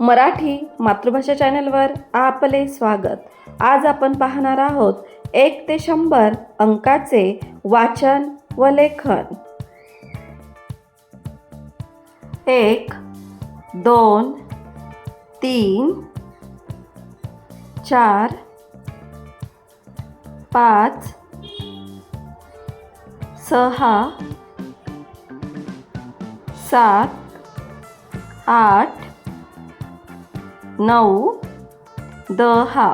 मराठी मातृभाषा चॅनलवर आपले स्वागत. आज आपण पाहणार आहोत एक ते शंभर अंकाचे वाचन व लेखन. एक दोन तीन चार पाच सहा सात आठ नऊ दहा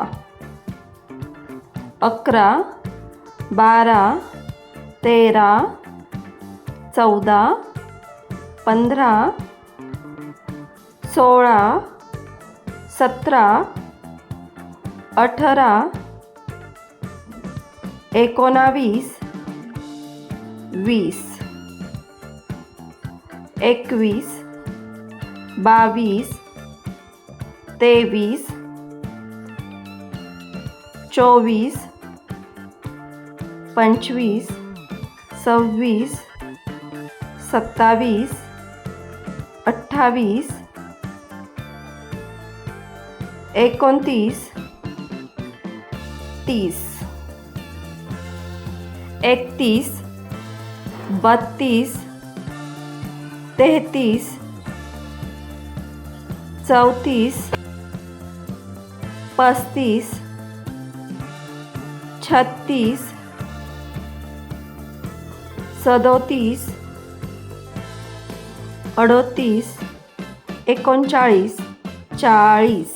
अकरा बारा तेरा चौदा पंधरा सोळा सतरा अठरा एकोणावीस वीस एकवीस बावीस तेवीस चोवीस पंचवीस सव्वीस सत्तावीस अठ्ठावीस एकोणतीस तीस एकतीस बत्तीस तेहतीस चौतीस पस्तीस छत्तीस सदोतीस अडोतीस एकोणचाळीस चाळीस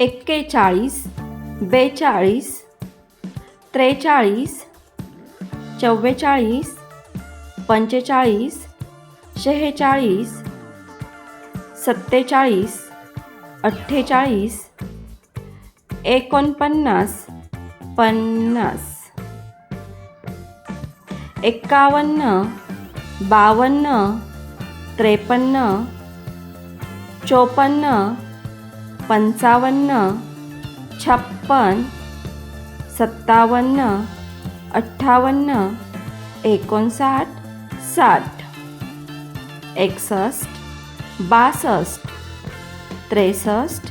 एक्केचाळीस बेचाळीस त्रेचाळीस चव्वेचाळीस पंचेचाळीस शेहेचाळीस सत्तेचाळीस अठ्ठेचाळीस एकोणपन्नास पन्नास एक्कावन्न बावन्न त्रेपन्न चोपन्न पंचावन्न छप्पन सत्तावन्न अठ्ठावन्न एकोणसाठ साठ एकसष्ट बासष्ट. त्रेसष्ट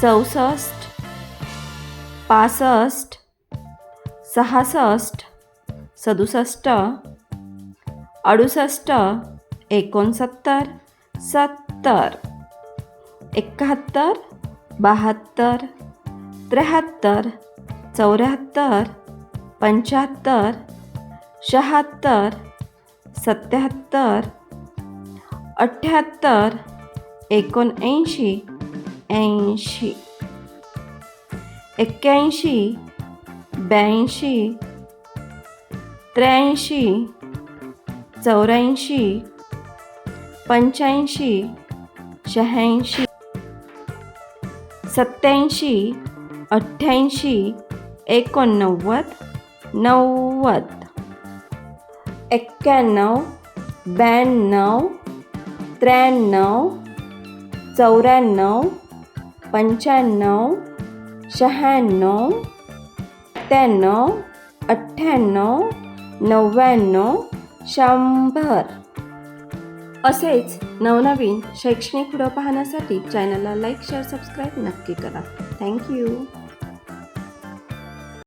चौसष्ट पासष्ट सहासष्ट सदुसष्ट अडुसष्ट एकोणसत्तर सत्तर एकाहत्तर बहात्तर त्र्याहत्तर चौऱ्याहत्तर पंच्याहत्तर शहात्तर सत्याहत्तर अठ्ठ्याहत्तर एकोणऐंशी ऐंशी एक्क्याऐंशी ब्याऐंशी त्र्याऐंशी चौऱ्याऐंशी पंच्याऐंशी शहाऐंशी सत्याऐंशी अठ्ठ्याऐंशी एकोणनव्वद नव्वद एक्क्याण्णव ब्याण्णव त्र्याण्णव चौऱ्याण्णव पंच्याण्णव शहाण्णव सत्त्याण्णव अठ्ठ्याण्णव नव्याण्णव शंभर. असेच नवनवीन शैक्षणिक व्हिडिओ पाहण्यासाठी चॅनलला लाईक शेअर सबस्क्राईब नक्की करा. थँक्यू